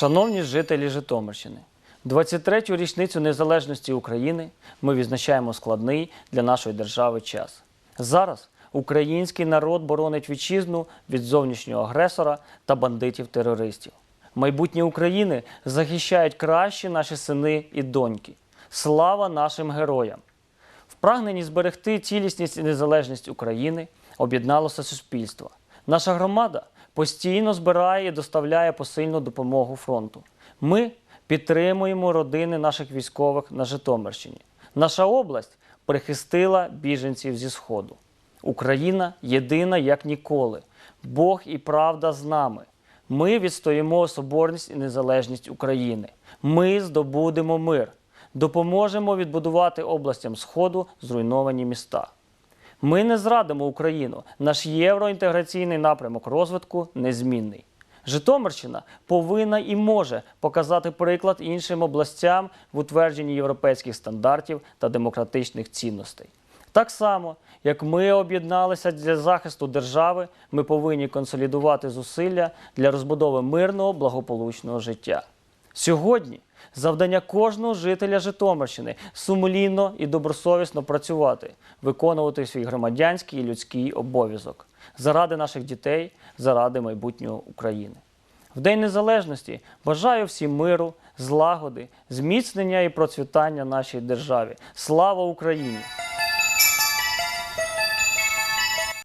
Шановні жителі Житомирщини, 23-ю річницю незалежності України ми відзначаємо складний для нашої держави час. Зараз український народ боронить вітчизну від зовнішнього агресора та бандитів-терористів. Майбутнє України захищають кращі наші сини і доньки. Слава нашим героям! В прагненні зберегти цілісність і незалежність України об'єдналося суспільство. Наша громада постійно збирає і доставляє посильну допомогу фронту. Ми підтримуємо родини наших військових на Житомирщині. Наша область прихистила біженців зі Сходу. Україна єдина як ніколи. Бог і правда з нами. Ми відстоїмо соборність і незалежність України. Ми здобудемо мир. Допоможемо відбудувати областям Сходу зруйновані міста. Ми не зрадимо Україну. Наш євроінтеграційний напрямок розвитку незмінний. Житомирщина повинна і може показати приклад іншим областям в утвердженні європейських стандартів та демократичних цінностей. Так само, як ми об'єдналися для захисту держави, ми повинні консолідувати зусилля для розбудови мирного благополучного життя. Сьогодні завдання кожного жителя Житомирщини сумлінно і добросовісно працювати, виконувати свій громадянський і людський обов'язок заради наших дітей, заради майбутнього України. В День Незалежності бажаю всім миру, злагоди, зміцнення і процвітання нашій державі. Слава Україні!